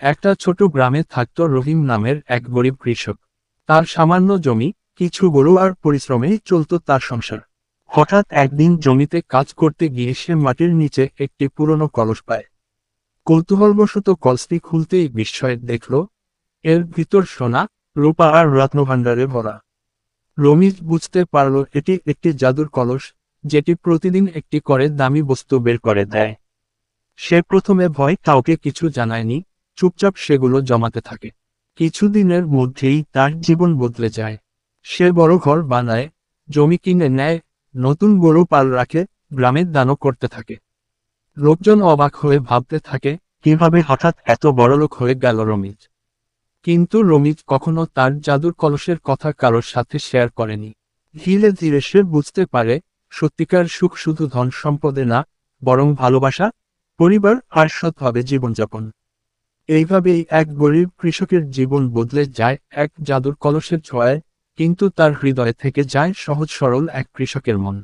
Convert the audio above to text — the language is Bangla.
একটা ছোট গ্রামে থাকত রহিম নামের এক গরিব কৃষক। তার সামান্য জমি, কিছু গরু আর পরিশ্রমেই চলত তার সংসার। হঠাৎ একদিন জমিতে কাজ করতে গিয়ে সে মাটির নিচে একটি পুরনো কলস পায়। কৌতূহলবশত কলসটি খুলতেই বিস্ময়ে দেখল, এর ভিতর সোনা, রূপা আর রত্নভাণ্ডারে ভরা। রমিজ বুঝতে পারল এটি একটি জাদুর কলস, যেটি প্রতিদিন একটি করে দামি বস্তু বের করে দেয়। সে প্রথমে ভয় কাউকে কিছু জানায়নি চুপচাপ সেগুলো জমাতে থাকে। কিছুদিনের মধ্যেই তার জীবন বদলে যায়। সে বড় ঘর বানায়, জমি কিনে নেয়, নতুন গরু পাল রাখে গ্রামের দানও করতে থাকে। লোকজন অবাক হয়ে ভাবতে থাকে, কীভাবে হঠাৎ এত বড়লোক হয়ে গেল রমিজ? কিন্তু রমিজ কখনো তার জাদুর কলসের কথা কারোর সাথে শেয়ার করেনি। ধীরে ধীরে সে বুঝতে পারে, সত্যিকার সুখ শুধু ধন সম্পদে না, বরং ভালোবাসা, পরিবার আর সৎভাবে জীবনযাপন। এইভাবেই এক গরিব কৃষকের জীবন বদলে যায়, এক জাদুর কলসের ছোঁয়ায়, কিন্তু তার হৃদয় থেকে যায় সহজ সরল এক কৃষকের মন।